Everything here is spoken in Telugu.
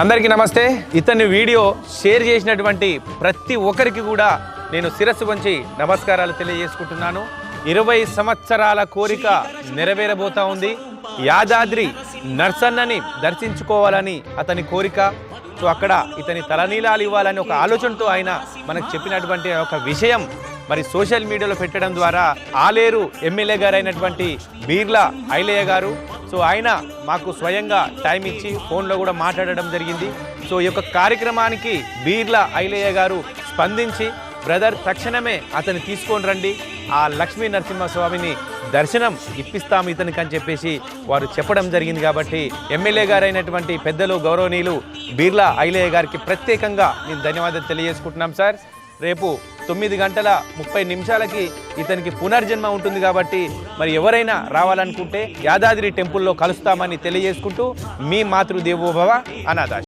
అందరికీ నమస్తే. ఇతని వీడియో షేర్ చేసినటువంటి ప్రతి ఒక్కరికి కూడా నేను శిరస్సు వంచి నమస్కారాలు తెలియజేసుకుంటున్నాను. ఇరవై సంవత్సరాల కోరిక నెరవేరబోతా ఉంది. యాదాద్రి నర్సన్నని దర్శించుకోవాలని అతని కోరిక. సో అక్కడ ఇతని తలనీలాలు ఇవ్వాలని ఒక ఆలోచనతో ఆయన మనకు చెప్పినటువంటి ఒక విషయం మరి సోషల్ మీడియాలో పెట్టడం ద్వారా ఆలేరు ఎమ్మెల్యే గారు అయినటువంటి బీర్లా ఐలయ్య గారు సో ఆయన మాకు స్వయంగా టైం ఇచ్చి ఫోన్లో కూడా మాట్లాడడం జరిగింది. సో ఈ యొక్క కార్యక్రమానికి బీర్ల ఐలయ్య గారు స్పందించి బ్రదర్ తక్షణమే అతన్ని తీసుకొని రండి. ఆ లక్ష్మీ నరసింహస్వామిని దర్శనం ఇప్పిస్తాము ఇతనికి అని చెప్పేసి వారు చెప్పడం జరిగింది కాబట్టి ఎమ్మెల్యే గారైనటువంటి పెద్దలు గౌరవనీయులు బీర్లా ఐలయ్య గారికి ప్రత్యేకంగా నేను ధన్యవాదాలు తెలియజేసుకుంటున్నాం సార్. రేపు తొమ్మిది గంటల ముప్పై నిమిషాలకి ఇతనికి పునర్జన్మ ఉంటుంది కాబట్టి మరి ఎవరైనా రావాలనుకుంటే యాదాద్రి టెంపుల్లో కలుస్తామని తెలియజేసుకుంటూ మీ మాతృదేవోభవ అనాథాశ